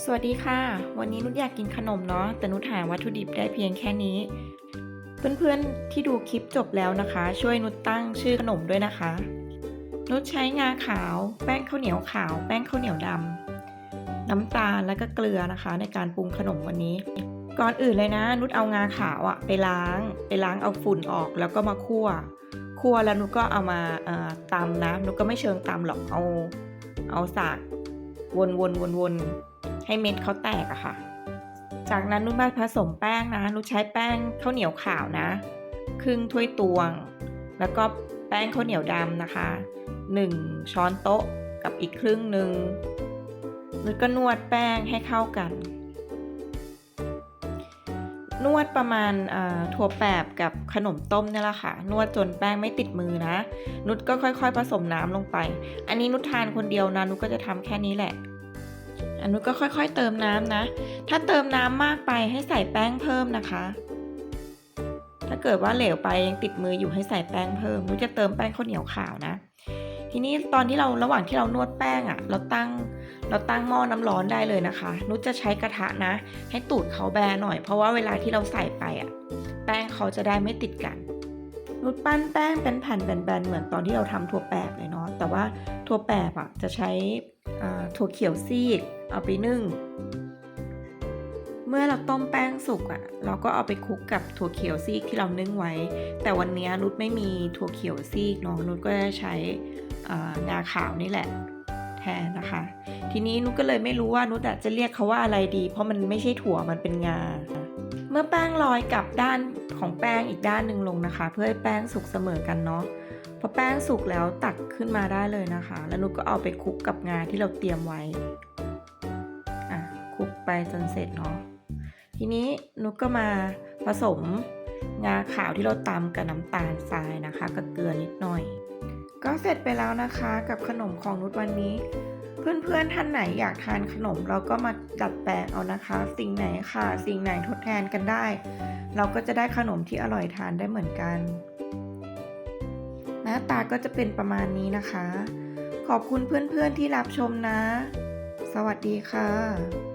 สวัสดีค่ะ วันนี้นุชอยากกินขนมเนาะแต่นุชหาวัตถุดิบได้เพียงแค่นี้ เพื่อนๆที่ดูคลิปจบแล้วนะคะ ช่วยนุชตั้งชื่อขนมด้วยนะคะ นุชใช้งาขาว แป้งข้าวเหนียวขาว แป้งข้าวเหนียวดำน้ำตาลและก็เกลือนะคะ ในการปรุงขนมวันนี้ ก่อนอื่นเลยนะ นุชเอางาขาวอะไปล้าง ไปล้างเอาฝุ่นออกแล้วก็มาคั่วคั่วแล้วนุชก็เอามาตำนะนุชก็ไม่เชิงตำหรอกเอา เอาสากวนวนวนวน ให้เม็ดเขาแตกอะค่ะ จากนั้นนุชมาผสมแป้งนะนุชใช้แป้งข้าวเหนียวขาวนะ ครึ่งถ้วยตวง แล้วก็แป้งข้าวเหนียวดำนะคะ 1 ช้อนโต๊ะกับอีกครึ่งหนึ่งนุชก็นวดแป้งให้เข้ากัน นวดประมาณถั่วแปบกับขนมต้มเนี่ยแหละค่ะ นวดจนแป้งไม่ติดมือนะ นุชก็ค่อยๆ ผสมน้ำลงไป อันนี้นุชทานคนเดียวนะ นุชก็จะทำแค่นี้แหละ อันนุชก็ค่อยๆเติมน้ำนะ ถ้าเติมน้ำมากไปให้ใส่แป้งเพิ่มนะคะ ถ้าเกิดว่าเหลวไปยังติดมืออยู่ให้ใส่แป้งเพิ่มนุชจะเติมแป้งข้าวเหนียวขาวนะ ทีนี้ตอนที่เราระหว่างที่เรานวดแป้งอะ่ะ เราตั้งเราตั้งหม้อน้ำร้อนได้เลยนะคะ นุชจะใช้กระทะนะ ให้ตูดเขาแบนหน่อย เพราะว่าเวลาที่เราใส่ไปอะ่ะ แป้งเขาจะได้ไม่ติดกัน นุชปั้นแป้งเป็นแผ่นแบนๆเหมือนตอนที่เราทำถั่วแปบเลยเนาะ แต่ว่าถั่วแปบอะจะใช้อ่า ถั่วเขียวซีกเอาไปนึ่ง เมื่อเราต้มแป้งสุกอะ เราก็เอาไปคลุกกับถั่วเขียวซีกที่เรานึ่งไว้ แต่วันนี้นุชไม่มีถั่วเขียวซีกเนาะนุชก็จะใช้งาขาวนี่แหละแทนนะคะ ทีนี้นุชก็เลยไม่รู้ว่านุชจะเรียกเขาว่าอะไรดี เพราะมันไม่ใช่ถั่วมันเป็นงา เมื่อแป้งลอยกลับด้าน ของแป้งอีกด้านหนึ่งลงนะคะ เพื่อให้แป้งสุกเสมอกันเนาะพอแป้งสุกแล้วตักขึ้นมาได้เลยนะคะ แล้วนุชก็เอาไปคลุกกับงาที่เราเตรียมไว้อะคลุกไปจนเสร็จเนาะทีนี้นุชก็มาผสมงาขาวที่เราตำกับน้ำตาลทรายนะคะ กับเกลือนิดหน่อย ก็เสร็จไปแล้วนะคะ กับขนมของนุชวันนี้ เพื่อนๆท่านไหนอยากทานขนม เราก็มาดัดแปลงเอานะคะ สิ่งไหนค่ะ สิ่งไหนทดแทนกันได้ เราก็จะได้ขนมที่อร่อยทานได้เหมือนกัน หน้าตาก็จะเป็นประมาณนี้นะคะ ขอบคุณเพื่อนๆที่รับชมนะ สวัสดีค่ะ